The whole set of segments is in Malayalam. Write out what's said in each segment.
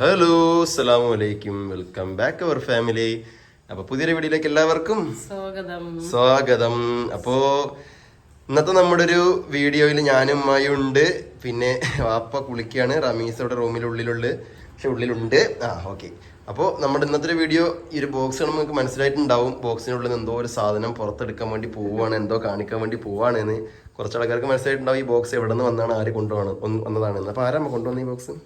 ഹലോ അസലാമലൈക്കും വെൽക്കം ബാക്ക് അവർ ഫാമിലി അപ്പൊ പുതിയൊരു വീഡിയോയിലേക്ക് എല്ലാവർക്കും സ്വാഗതം. സ്വാഗതം. അപ്പോ ഇന്നത്തെ നമ്മുടെ ഒരു വീഡിയോയിൽ ഞാനും ഉണ്ട്. പിന്നെ വാപ്പ കുളിക്കുകയാണ് റമീസ് അവിടെ റൂമിലുള്ളിലുള്ള പക്ഷെ ഉള്ളിലുണ്ട്. ആ ഓക്കെ അപ്പോൾ നമ്മുടെ ഇന്നത്തെ ഒരു വീഡിയോ ഈ ഒരു ബോക്സ് നിങ്ങൾക്ക് മനസ്സിലായിട്ടുണ്ടാവും. ബോക്സിനുള്ളിൽ നിന്ന് എന്തോ ഒരു സാധനം പുറത്തെടുക്കാൻ വേണ്ടി പോവുകയാണ് എന്തോ കാണിക്കാൻ വേണ്ടി പോവുകയാണ് എന്ന് കുറച്ച് ആൾക്കാർക്ക് മനസ്സിലായിട്ടുണ്ടാവും ഈ ബോക്സ് എവിടെ നിന്ന് വന്നാണ് ആര് കൊണ്ടുപോകണം വന്നതാണെന്ന്. അപ്പോൾ ആരാ കൊണ്ടുവന്ന ഈ ബോക്സ്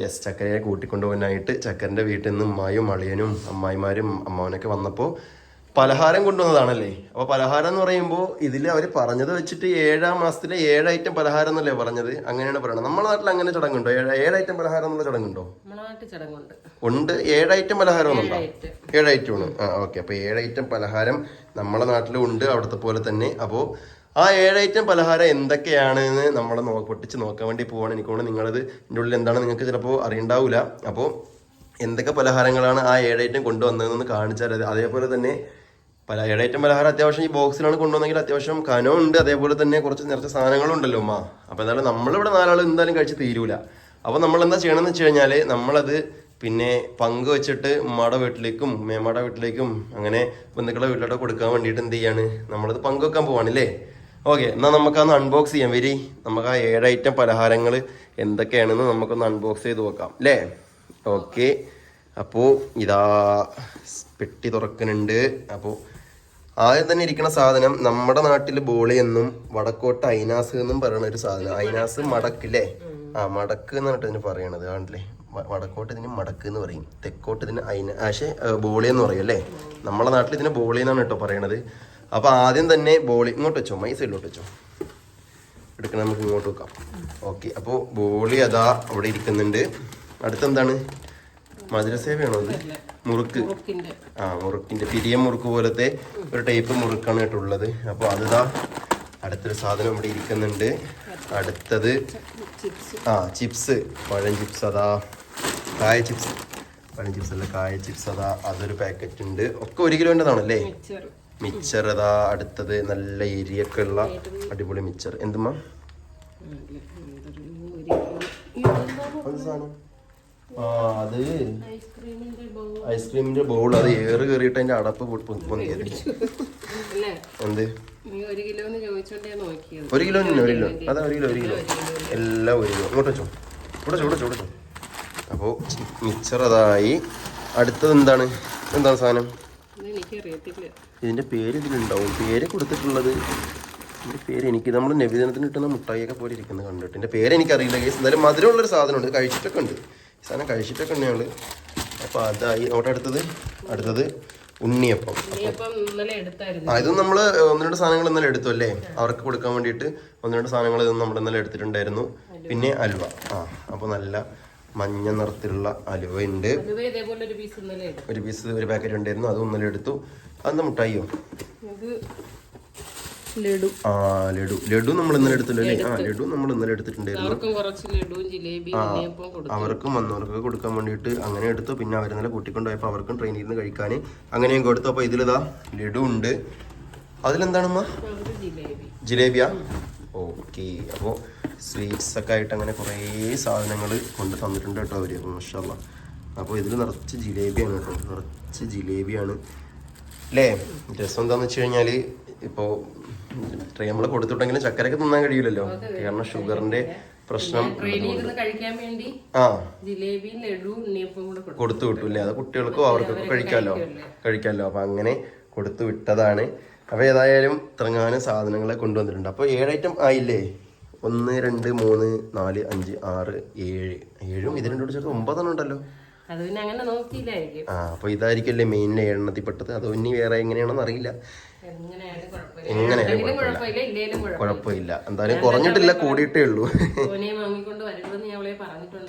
യെസ് ചക്കരയെ കൂട്ടിക്കൊണ്ടുപോകാനായിട്ട് ചക്കരന്റെ വീട്ടിൽ നിന്ന് ഉമ്മായും അളിയനും അമ്മായിമാരും അമ്മാവനൊക്കെ വന്നപ്പോൾ പലഹാരം കൊണ്ടുവന്നതാണല്ലേ? അപ്പോൾ പലഹാരം എന്ന് പറയുമ്പോൾ ഇതിൽ അവർ പറഞ്ഞത് വെച്ചിട്ട് ഏഴാം മാസത്തിലെ ഏഴ് ഐറ്റം പലഹാരം എന്നല്ലേ പറഞ്ഞത്? അങ്ങനെയാണ് പറയുന്നത് നമ്മുടെ നാട്ടിൽ അങ്ങനെ ചടങ്ങുണ്ടോ? ഏഴ് ഏഴ് ഐറ്റം പലഹാരം എന്നുള്ള ചടങ്ങുണ്ടോ? ഉണ്ട്. ഏഴ് ഐറ്റം പലഹാരം ഒന്നുണ്ടോ ഏഴ് ഏഴ് ഐറ്റമാണ് ആ ഓക്കെ. അപ്പോൾ ഏഴ് ഐറ്റം പലഹാരം നമ്മളെ നാട്ടിലും ഉണ്ട്. അവിടുത്തെ പോലെ തന്നെ. അപ്പോൾ ആ ഏഴ് ഐറ്റം പലഹാരം എന്തൊക്കെയാണ് എന്ന് നമ്മൾ നോ പൊട്ടിച്ച് നോക്കാൻ വേണ്ടി പോവാണ്. എനിക്ക് തോന്നുന്നു നിങ്ങളത് ഇതിന്റെ ഉള്ളിൽ എന്താണ് നിങ്ങൾക്ക് ചിലപ്പോൾ അറിയണ്ടാവില്ല അപ്പോൾ എന്തൊക്കെ പലഹാരങ്ങളാണ് ആ ഏഴ് ഐറ്റം കൊണ്ടുവന്നതെന്ന് കാണിച്ചാൽ അതേപോലെ തന്നെ പല ഏഴ് ഐറ്റം പലഹാരം അത്യാവശ്യം ഈ ബോക്സിലാണ് കൊണ്ടുവന്നെങ്കിൽ അത്യാവശ്യം കനവും ഉണ്ട് അതേപോലെ തന്നെ കുറച്ച് നിറച്ച സാധനങ്ങളും ഉണ്ടല്ലോ അമ്മ അപ്പോൾ എന്തായാലും നമ്മളിവിടെ നാലാൾ എന്തായാലും കഴിച്ച് തീരൂല. അപ്പോൾ നമ്മൾ എന്താ ചെയ്യണമെന്ന് വെച്ച് കഴിഞ്ഞാൽ നമ്മളത് പിന്നെ പങ്ക് വെച്ചിട്ട് ഉമ്മയുടെ വീട്ടിലേക്കും മേമ്മയുടെ വീട്ടിലേക്കും അങ്ങനെ ബന്ധുക്കളുടെ വീട്ടിലോട്ട് കൊടുക്കാൻ വേണ്ടിയിട്ട് എന്ത് ചെയ്യാണ്? നമ്മളത് പങ്കുവെക്കാൻ പോവാണല്ലേ ഓക്കെ എന്നാൽ നമുക്കൊന്ന് അൺബോക്സ് ചെയ്യാം. വരി നമുക്ക് ആ ഏഴ് ഐറ്റം പലഹാരങ്ങൾ എന്തൊക്കെയാണെന്ന് നമുക്കൊന്ന് അൺബോക്സ് ചെയ്ത് നോക്കാം അല്ലേ ഓക്കെ അപ്പോൾ ഇതാ പെട്ടി തുറക്കുന്നുണ്ട്. അപ്പോൾ ആദ്യം തന്നെ ഇരിക്കുന്ന സാധനം നമ്മുടെ നാട്ടിൽ ബോളി എന്നും വടക്കോട്ട് ഐനാസ് എന്നും പറയുന്ന ഒരു സാധനം. ഐനാസ് മടക്കില്ലേ ആ മടക്ക് എന്ന് പറഞ്ഞിട്ട് ഇതിന് പറയണത്. കാണില്ലേ വടക്കോട്ട് ഇതിന് മടക്ക് എന്ന് പറയും. തെക്കോട്ട് ഇതിന് ഐന പക്ഷേ ബോളി എന്ന് പറയും അല്ലേ നമ്മുടെ നാട്ടിൽ ഇതിന് ബോളി എന്നാണ് കേട്ടോ പറയണത്. അപ്പൊ ആദ്യം തന്നെ ബോളി ഇങ്ങോട്ട് വെച്ചോ മൈ സൈഡിലോട്ട് വെച്ചോ. എടുക്കണം നമുക്ക് ഇങ്ങോട്ട് വെക്കാം ഓക്കെ അപ്പോൾ ബോളി അതാ അവിടെ ഇരിക്കുന്നുണ്ട്. അടുത്തെന്താണ്? മധുരസേവയാണോ അത്? മുറുക്ക്. ആ മുറുക്കിന്റെ. പിരിയ മുറുക്ക് പോലത്തെ ഒരു ടൈപ്പ് മുറുക്കാണ് കേട്ടുള്ളത് അപ്പോൾ അതിതാ അടുത്തൊരു സാധനം ഇവിടെ ഇരിക്കുന്നുണ്ട്. അടുത്തത് ആ ചിപ്സ് പഴം ചിപ്സ് അതാ. കായ ചിപ്സ് പഴം ചിപ്സ് അല്ല കായ ചിപ്സ് അതാ. അതൊരു പാക്കറ്റ് ഉണ്ട്. ഒക്കെ ഒരു കിലോന്റെതാണല്ലേ? മിച്ചർ അതാ അടുത്തത് നല്ല എരിയൊക്കെ ഉള്ള അടിപൊളി മിച്ചർ. എന്തുമാ അത് സാധനം ആ അത് ഐസ്ക്രീമിന്റെ ബൗൾ. അത് ഏറ് കയറിയിട്ട് അതിന്റെ അടപ്പ് പൊ- പൊ- അല്ലേ? എന്ത്? ഒരു നോക്കിയത്. ഒരു കിലോ ഒരു കിലോ. അതാ ഒരു കിലോ ഒരു കിലോ. എല്ലാം ഒരു കിലോ. ഇങ്ങോട്ട് വെച്ചോ. ഇവിടെ വെച്ചോ ഇവിടെ അപ്പോൾ മിച്ചർ അതായി. അടുത്തത് എന്താണ്? എന്താണ് സാധനം? ഇത് എനിക്കറിയത്തില്ല ഇതിന്റെ പേര് ഇതിലുണ്ടാവും. പേര് കൊടുത്തിട്ടുള്ളത് ഇതിന്റെ പേര് എനിക്ക് നമ്മൾ നബിദിനത്തിന് കിട്ടുന്ന മുട്ടായിയൊക്കെ പോലെ ഇരിക്കുന്നത് കണ്ടിട്ട്. ഇതിന്റെ പേര് എനിക്കറിയില്ല കേസ് എന്തായാലും മധുരമുള്ളൊരു സാധനമുണ്ട്. കഴിച്ചിട്ടൊക്കെ ഉണ്ട്. സാധനം കഴിച്ചിട്ടൊക്കെ ഉണ്ട് ഞങ്ങൾ. അപ്പോൾ അതായി അവിടെ അടുത്തത്. അടുത്തത് ഉണ്ണിയപ്പം. ആ ഇത് നമ്മൾ ഒന്ന് രണ്ട് സാധനങ്ങൾ ഇന്നലെ എടുത്തു അല്ലേ? അവർക്ക് കൊടുക്കാൻ വേണ്ടിയിട്ട് ഒന്ന് രണ്ട് സാധനങ്ങൾ ഇത് നമ്മൾ ഇന്നലെ എടുത്തിട്ടുണ്ടായിരുന്നു. പിന്നെ അൽവ ആ അപ്പോൾ നല്ല മഞ്ഞ നിറത്തിലുള്ള അലുവ ഉണ്ട്. ഒരു പീസ് ഒരു പാക്കറ്റ് ഉണ്ടായിരുന്നു. അതും ഇന്നലെ എടുത്തു. അന്ന് മുട്ടായിയോ? ലഡു. ആ ലഡു. ലഡു നമ്മൾ ഇന്നലെ എടുത്തില്ലേ ആ ലഡു നമ്മൾ ഇന്നലെ എടുത്തിട്ടുണ്ടായിരുന്നു. അവർക്കും വന്നവർക്കൊക്കെ കൊടുക്കാൻ വേണ്ടിയിട്ട് അങ്ങനെ എടുത്തു. പിന്നെ അവർ ഇന്നലെ കൂട്ടിക്കൊണ്ടുപോയപ്പോൾ അവർക്കും ട്രെയിനിൽ നിന്ന് കഴിക്കാൻ അങ്ങനെയും കൊടുത്തു അപ്പോൾ ഇതിലിതാ ലഡു ഉണ്ട്. അതിലെന്താണമ്മ? ജിലേബിയാ ജിലേബി. ജിലേബിയ? ഓക്കെ. അപ്പോൾ സ്വീറ്റ്സ് ഒക്കെ ആയിട്ട് അങ്ങനെ കുറേ സാധനങ്ങൾ കൊണ്ട് തന്നിട്ടുണ്ട് കേട്ടോ അവർ മഷാല്ല അപ്പോൾ ഇതിൽ നിറച്ച് ജിലേബിയാണ് കേട്ടോ. നിറച്ച് ജിലേബിയാണ്. അല്ലേ രസം എന്താണെന്ന് വെച്ച് കഴിഞ്ഞാൽ ഇപ്പോൾ നമ്മൾ കൊടുത്തിട്ടെങ്കിലും ചക്കരയൊക്കെ തിന്നാൻ കഴിയില്ലല്ലോ കാരണം ഷുഗറിന്റെ പ്രശ്നം ആ. കൊടുത്തു വിട്ടു അല്ലേ അത് കുട്ടികൾക്കും അവർക്കൊക്കെ കഴിക്കാമല്ലോ? കഴിക്കാമല്ലോ അപ്പൊ അങ്ങനെ കൊടുത്തു വിട്ടതാണ്. അപ്പോൾ ഏതായാലും ഇത്രങ്ങാനും സാധനങ്ങളെ കൊണ്ടുവന്നിട്ടുണ്ട്. അപ്പോൾ ഏഴ് ഐറ്റം ആയില്ലേ? ഒന്ന് രണ്ട് മൂന്ന് നാല് അഞ്ച് ആറ് ഏഴ്. ഏഴും ഇത് രണ്ടും ചേർത്ത് ഒമ്പതെണ്ണം ഉണ്ടല്ലോ. അത് പിന്നെ അങ്ങനെ നോക്കിയില്ലായിരിക്കും. ആ അപ്പൊ ഇതായിരിക്കല്ലേ മെയിൻ എണ്ണത്തിൽ പെട്ടത് അതോ ഇനി വേറെ എങ്ങനെയാണെന്ന് അറിയില്ല. എങ്ങനെയായാലും കുഴപ്പമില്ല. എന്തായാലും കുറഞ്ഞിട്ടില്ല കൂടിയിട്ടേ ഉള്ളൂ.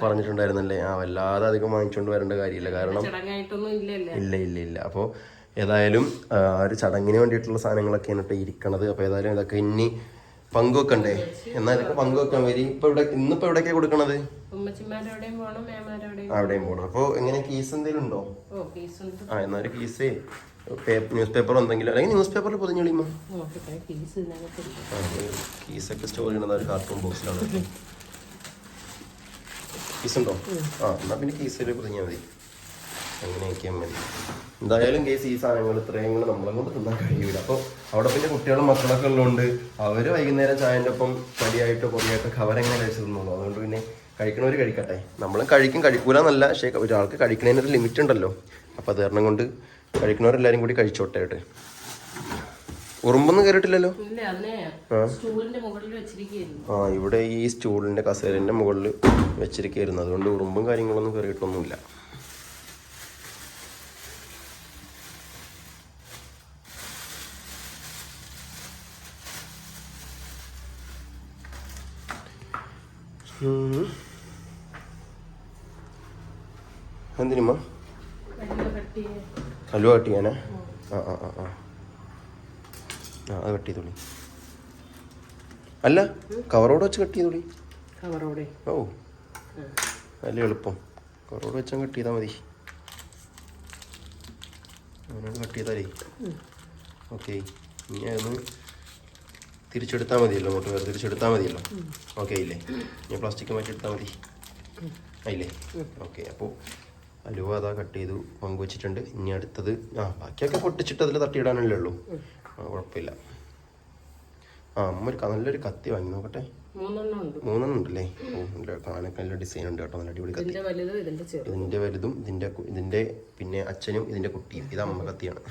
പറഞ്ഞിട്ടുണ്ടായിരുന്നല്ലേ? ആ വല്ലാതെ അധികം വാങ്ങിച്ചുകൊണ്ട് വരേണ്ട കാര്യമില്ല. കാരണം ഇല്ല ഇല്ല ഇല്ല. അപ്പോൾ ഏതായാലും ആ ഒരു ചടങ്ങിന് വേണ്ടിയിട്ടുള്ള സാധനങ്ങളൊക്കെയാണ് ഇപ്പോൾ ഇരിക്കണത്. അപ്പോൾ ഏതായാലും ഇതൊക്കെ ഇനി പങ്കുവെക്കണ്ടേ? എന്നാൽ ഇതൊക്കെ പങ്കുവെക്കാൻ വരും. ഇപ്പൊ ഇവിടെ ഇന്നിപ്പോ എവിടേക്കാ കൊടുക്കണത്? ഉമ്മച്ചിമാരോടെയും പോണം അപ്പൊ അവിടെയും എങ്ങനെ കീസ് എന്തെങ്കിലും ഉണ്ടോ? ആ എന്നാലും ഒരു കീസേ ന്യൂസ് പേപ്പർ എന്തെങ്കിലും അല്ലെങ്കിൽ ന്യൂസ് പേപ്പറിൽ പൊതിഞ്ഞോളിയുമോ നോക്കട്ടെ ഫീസ് ഇതിനകത്തില്ല ആ കീസൊക്കെ സ്റ്റോർ ചെയ്യണത് ഒരു കാർട്ടൂൺ ബോക്സിലാണ് ഉണ്ടോ? ആ എന്നാ പിന്നെ കീസിൽ പൊതിഞ്ഞാൽ മതി. അങ്ങനെയൊക്കെ മതി. എന്തായാലും കേസ് ഈ സാധനങ്ങൾ ഇത്രയും കൂടെ നമ്മളെ കൊണ്ട് തിന്നാൻ കഴിയൂല. അപ്പോൾ അവിടെ പിന്നെ കുട്ടികളും മക്കളൊക്കെ ഉള്ളതുകൊണ്ട് അവർ വൈകുന്നേരം ചായന്റെ ഒപ്പം പടിയായിട്ടോ പൊടിയായിട്ടോ അവരെങ്ങനെ കഴിച്ചു തിന്നുള്ളൂ അതുകൊണ്ട് പിന്നെ കഴിക്കണവർ കഴിക്കട്ടെ. നമ്മളും കഴിക്കും കഴിക്കൂല എന്നല്ല പക്ഷേ ഒരാൾക്ക് കഴിക്കണതിനൊരു ലിമിറ്റ് ഉണ്ടല്ലോ. അപ്പോൾ അത് കാരണം കൊണ്ട് കഴിക്കണവരെല്ലാവരും കൂടി കഴിച്ചോട്ടെ കേട്ടെ. ഉറുമ്പൊന്നും കയറിയിട്ടില്ലല്ലോ ആ? ഇവിടെ ഈ സ്റ്റൂളിന്റെ കസേരന്റെ മുകളിൽ വെച്ചിരിക്കുകയായിരുന്നു. അതുകൊണ്ട് ഉറുമ്പും കാര്യങ്ങളൊന്നും കയറിയിട്ടൊന്നുമില്ല എന്തിനുമ്മ? വലിയ കട്ടി ഹലുവ കട്ട് ചെയ്യാനാ ആ ആ ആ ആ. ആ അത് കട്ട് ചെയ്തോളി. അല്ല കവറോട് വെച്ച് കട്ട് ചെയ്തോളി. ഓ നല്ല എളുപ്പം. കവറോട് വെച്ചാൽ കട്ട് ചെയ്താൽ മതി. അങ്ങനെ കട്ട് ചെയ്താലേ. ഓക്കെ. ഇനി അതൊന്ന് തിരിച്ചെടുത്താൽ മതിയല്ലോ അങ്ങോട്ട് വേറെ തിരിച്ചെടുത്താൽ മതിയല്ലോ. ഓക്കെ ഇല്ലേ? ഞാൻ പ്ലാസ്റ്റിക് മാറ്റിയെടുത്താൽ മതി. ആയില്ലേ ഓക്കെ അപ്പോൾ അലുവ അതാ കട്ട് ചെയ്തു പങ്കുവച്ചിട്ടുണ്ട് ഇനി അടുത്തത് ആ ബാക്കിയൊക്കെ പൊട്ടിച്ചിട്ട് അതിൽ തട്ടിയിടാനല്ലേ ഉള്ളൂ. ആ കുഴപ്പമില്ല. ആ അമ്മ ഒരു നല്ലൊരു കത്തി വാങ്ങി നോക്കട്ടെ. മൂന്നെണ്ണം ഉണ്ട്. മൂന്നെണ്ണം ഉണ്ടല്ലേ? ഓ നല്ല കാണാനൊക്കെ നല്ല ഡിസൈൻ ഉണ്ട് കേട്ടോ നല്ല അടിപൊളി കത്തി. ഇതിന്റെ വലുതും ഇതിന്റെ ഇതിന്റെ പിന്നെ അച്ഛനും ഇതിന്റെ കുട്ടിയും. ഇത് അമ്മ കത്തിയാണ്.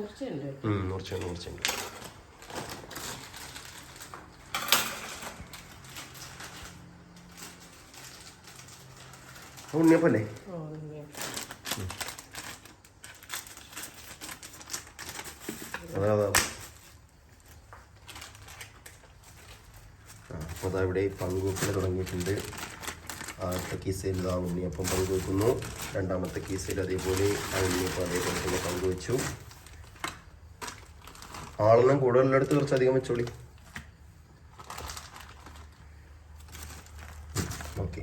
മൂർച്ചയുണ്ട് മൂർച്ചയുണ്ട്. ഉണ്ണിയപ്പല്ലേ. അതാ അതാ. അപ്പോൾ അതാ ഇവിടെ പങ്കുവെക്കൽ തുടങ്ങിയിട്ടുണ്ട്. ആദ്യത്തെ കീസയിൽ ആ ഉണ്ണിയപ്പം പങ്കുവെക്കുന്നു. രണ്ടാമത്തെ കീസയിൽ അതേപോലെ ആ ഉണ്ണിയപ്പം അതേപോലെ തന്നെ പങ്കുവെച്ചു. ആളെല്ലാം കൂടുതലെടുത്ത് കുറച്ച് അധികം വെച്ചോളി. ഓക്കെ.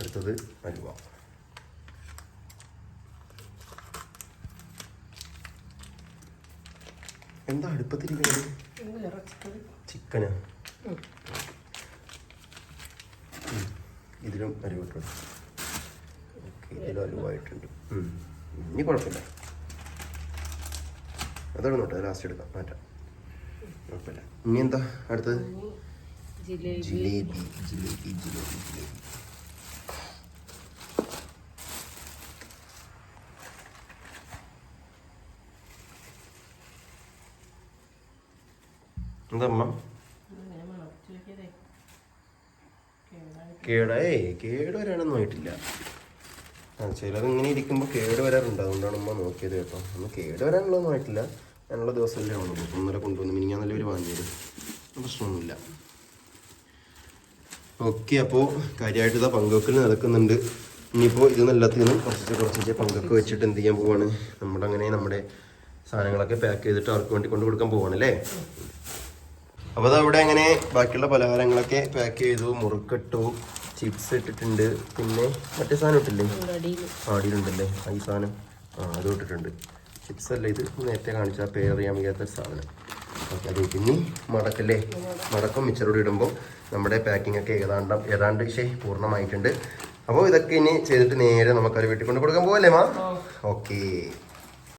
അടുത്തത് അലുവ. എന്താ അടുപ്പത്തിരിക്കുന്നത് ചിക്കനാ. ഇതിലും അരുവിട്ടുണ്ട് ഓക്കെ ഇതിലും അലുവായിട്ടുണ്ട്. ഉം. ഇനി കുഴപ്പമില്ല. അതാണ് നോട്ടെ. ലാസ്റ്റ് എടുക്കാം. മാറ്റാം. കുഴപ്പമില്ല. ഇനി എന്താ അടുത്തത്? ജിലേബി. ജിലേബി ജിലേബി ജിലേബി. എന്തമ്മ കേടായേ. കേട് വരാനൊന്നും ആയിട്ടില്ല. ആ ചിലത് ഇങ്ങനെ ഇരിക്കുമ്പോൾ കേട് വരാറുണ്ട്. അതുകൊണ്ടാണ് അമ്മ നോക്കിയത് കേട്ടോ. ഒന്ന് കേട് വരാനുള്ളതൊന്നും ആയിട്ടില്ല. ഞാനുള്ള ദിവസമല്ലേ ഉള്ളൂ. ഒന്നര കൊണ്ടുവന്ന് മിനി ഞാൻ നല്ലൊരു വാങ്ങിയത്. പ്രശ്നമൊന്നുമില്ല. ഓക്കെ അപ്പോൾ കാര്യമായിട്ട് ഇതാ പങ്കുവെക്കൽ നടക്കുന്നുണ്ട്. ഇനിയിപ്പോൾ ഇത് നിന്നും കുറച്ച് കുറച്ച് പങ്കൊക്കെ വെച്ചിട്ട് എന്ത് ചെയ്യാൻ പോവാണ്. നമ്മുടെ അങ്ങനെ നമ്മുടെ സാധനങ്ങളൊക്കെ പാക്ക് ചെയ്തിട്ട് അവർക്ക് വേണ്ടി കൊണ്ട് കൊടുക്കാൻ പോവാണ് അപ്പോൾ അതവിടെ അങ്ങനെ ബാക്കിയുള്ള പലഹാരങ്ങളൊക്കെ പാക്ക് ചെയ്തു മുറുക്കിട്ടു ചിപ്സ് ഇട്ടിട്ടുണ്ട്. പിന്നെ മറ്റേ സാധനം ഇട്ടില്ലേ? ആടിയിലുണ്ടല്ലേ ഈ സാധനം. ആ അതും ഇട്ടിട്ടുണ്ട്. ചിപ്സ് അല്ല ഇത്? നേരത്തെ കാണിച്ച പേരറിയാൻ വയ്യാത്ത ഒരു സാധനം. ഓക്കെ അത് പിന്നെ മടക്കല്ലേ? മടക്കം മിച്ചറോട് ഇടുമ്പോൾ നമ്മുടെ പാക്കിംഗ് ഒക്കെ ഏതാണ്ട് ഏതാണ്ട് ശേ പൂർണമായിട്ടുണ്ട്. അപ്പോൾ ഇതൊക്കെ ഇനി ചെയ്തിട്ട് നേരെ നമുക്കത് വീട്ടിൽ കൊണ്ട് കൊടുക്കാൻ പോകല്ലേ മാ? ഓക്കേ.